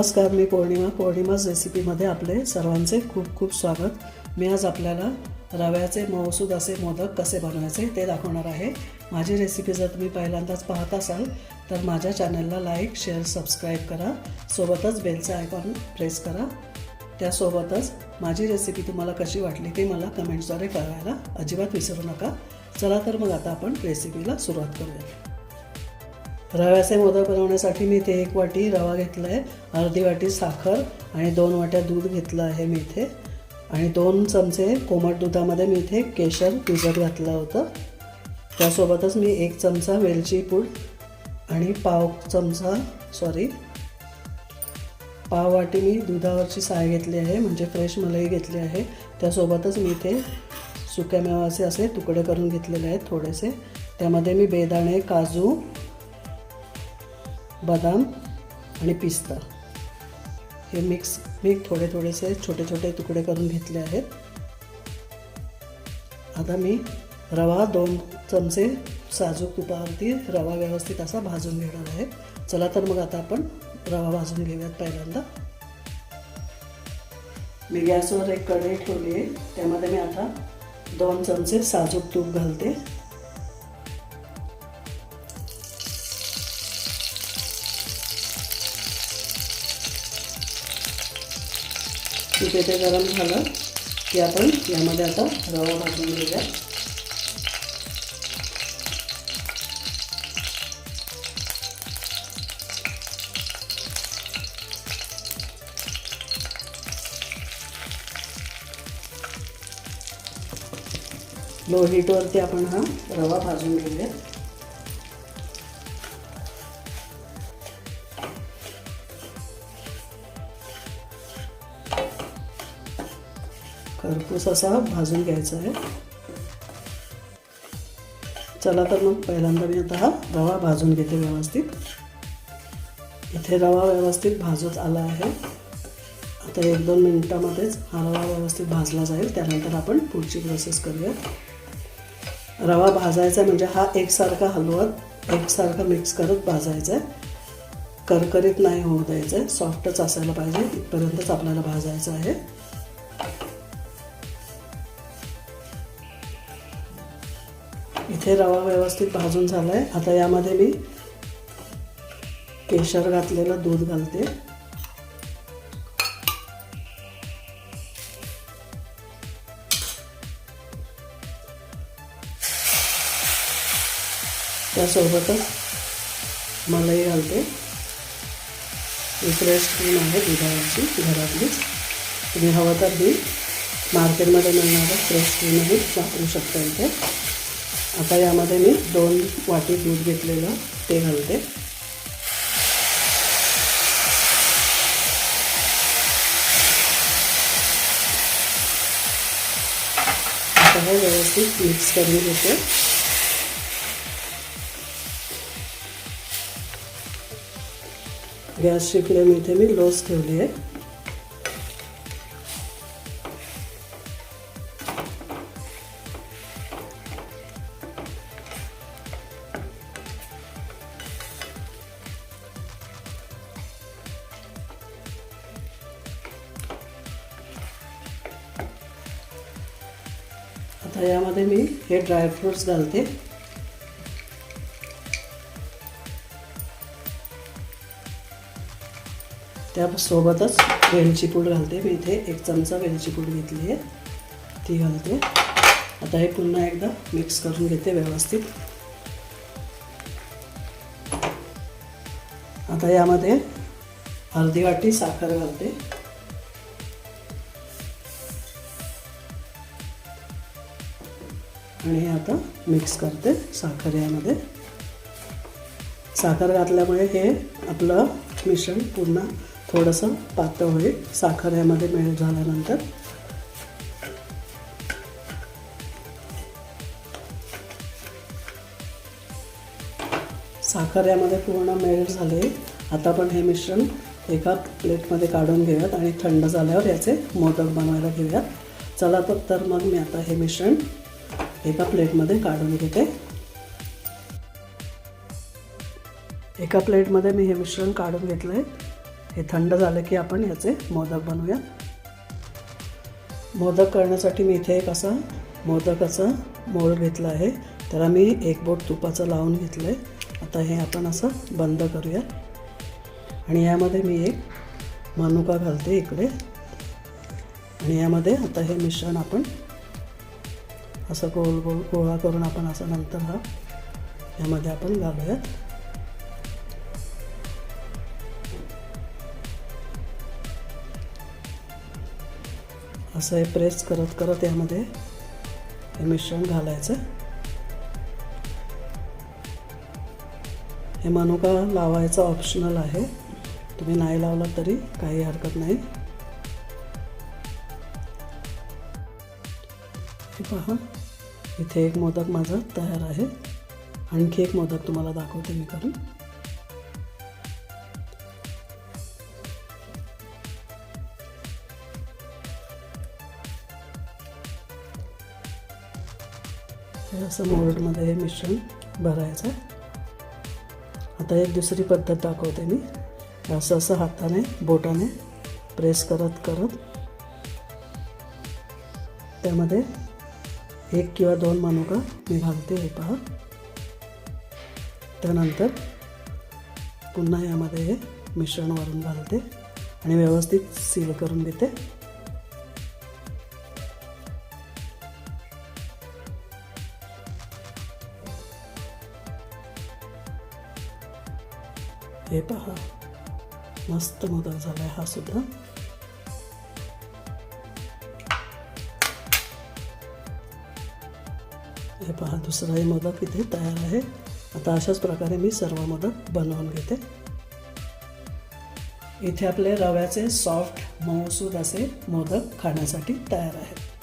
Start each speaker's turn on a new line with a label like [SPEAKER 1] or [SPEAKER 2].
[SPEAKER 1] नमस्कार मी पौर्णिमा. पौर्णिमाज रेसिपीमध्ये आपले सर्वांचे खूप खूप स्वागत. मी आज आपल्याला रव्याचे मऊसूद असे मोदक कसे बनवायचे ते दाखवणार आहे. माझी रेसिपी जर तुम्ही पहिल्यांदाच पाहत असाल तर माझ्या चॅनलला लाईक शेअर सबस्क्राईब करा. सोबतच बेलचं आयकॉन प्रेस करा. त्यासोबतच माझी रेसिपी तुम्हाला कशी वाटली ते मला कमेंट्सद्वारे कळवायला अजिबात विसरू नका. चला तर मग आता आपण रेसिपीला सुरुवात करूया. रव्याचे मोदक बनवण्यासाठी मी इथे एक वाटी रवा घेतला आहे अर्धी वाटी साखर आणि दोन वाट्या दूध घेतलं आहे मी इथे. आणि दोन चमचे कोमट दुधामध्ये मी इथे केशर भिजत घातलं होतं. त्यासोबतच मी एक चमचा वेलची पूड आणि पाव चमचा सॉरी पाव वाटी मी दुधावरची साय घेतली आहे म्हणजे फ्रेश मलाई घेतली आहे. त्यासोबतच मी इथे सुक्या मेवाचे असे तुकडे करून घेतलेले आहेत थोडेसे. त्यामध्ये मी बेदाणे काजू बदाम आणि पिस्ता. हे मिक्स मी थोडे थोडेसे छोटे छोटे तुकडे करून घेतले आहेत. आता मी रवा दोन चमचे साजूक तुपावरती रवा व्यवस्थित असा भाजून घेणार आहे. चला तर मग आता आपण रवा भाजून घेऊयात पहिल्यांदा. मी गॅसवर एक कढई ठेवली आहे. त्यामध्ये मी आता दोन चमचे साजूक तूप घालते. तिथे ते गरम झालं की आपण यामध्ये आता रवा भाजून घेऊया. लो हीटवरती आपण हा रवा भाजून घेऊया खरपूस असा भाजून घ्यायचा आहे. चला तर मग पहिल्यांदा मी आता हा रवा भाजून घेते व्यवस्थित. इथे रवा व्यवस्थित भाजत आला आहे. आता एक दोन मिनटामध्येच हा रवा व्यवस्थित भाजला जाईल. त्यानंतर आपण पुढची प्रोसेस करूया. रवा भाजायचा म्हणजे हा एकसारखा हलवत एकसारखा मिक्स करत भाजायचा आहे. करकरीत नाही होऊ द्यायचं आहे. सॉफ्टच असायला पाहिजे. इथपर्यंतच आपल्याला भाजायचं आहे. इथे रवा व्यवस्थित भाजून झाला आहे आता यामध्ये मी केशर घातलेलं दूध घालते. त्यासोबतच मलाई घालते. ही फ्रेश क्रीम आहे दुधावरची घरातलीच तुम्ही हवं तर ही मार्केटमध्ये मिळणारं फ्रेश क्रीमही वापरू शकता इथे. आता यामध्ये मी दोन वाटी दूध घेतलेलं ते घालते. आता हे व्यवस्थित मिक्स करून घेते. गॅसची फ्लेम इथे मी लोस ठेवली आहे. आता यामध्ये मी हे ड्रायफ्रूट्स घालते. त्यासोबतच वेलची पूड घालते. मी इथे एक चमचा वेलची पूड घेतली आहे. ती घालते. आता हे पुन्हा एकदा मिक्स करून घेते व्यवस्थित. आता यामध्ये हळदी वाटी साखर घालते. आणि आता मिक्स करते साखर यामध्ये. साखर घातल्यामुळे हे आपलं मिश्रण पूर्ण थोडंसं पातळ होईल. साखर यामध्ये मेळ झाल्यानंतर. साखर यामध्ये पूर्ण मेल्ट झाले. आता आपण हे मिश्रण एका प्लेटमध्ये काढून घेऊयात आणि थंड झाल्यावर याचे मोदक बनवायला घेऊयात. चला तर मग मी आता हे मिश्रण एका प्लेटमध्ये काढून घेते. एका प्लेटमध्ये मी हे मिश्रण काढून घेतलं आहे हे थंड झालं की आपण याचे मोदक बनवूया. मोदक करण्यासाठी मी इथे एक असा मोदकाचा मोळ घेतला आहे. त्याला मी एक बोट तुपाचं लावून घेतलं आहे आता हे आपण असं बंद करूया. आणि यामध्ये मी एक मनुका घालते इकडे. आणि यामध्ये आता हे मिश्रण आपण असं गोल गोल गोळा करून आपण असं नंतर हा यामध्ये आपण घालूयात. असं हे प्रेस करत करत यामध्ये हे मिश्रण घालायचं. हे मनुका लावायचं ऑप्शनल आहे. तुम्ही नाही लावला तरी काही हरकत नाही. हे पहा इथे एक मोदक माझा तयार आहे. आणखी एक मोदक तुम्हाला दाखवते मी करून. असं मोल्डमध्ये हे मिश्रण भरायचं आता एक दुसरी पद्धत दाखवते मी. असं असं हाताने बोटाने प्रेस करत करत त्यामध्ये एक किंवा दोन मनुका मी घालते हे पहा. त्यानंतर पुन्हा यामध्ये हे मिश्रण वरून घालते आणि व्यवस्थित सील करून देते. हे पहा. मस्त मोदक झाला आहे हा सुद्धा. हे पहा दुसराही मोदक इथे तयार आहे. आता अशाच प्रकारे मी सर्व मोदक बनवून घेते. इथे आपले रव्याचे सॉफ्ट मऊसूद असे मोदक खाण्यासाठी तयार आहेत.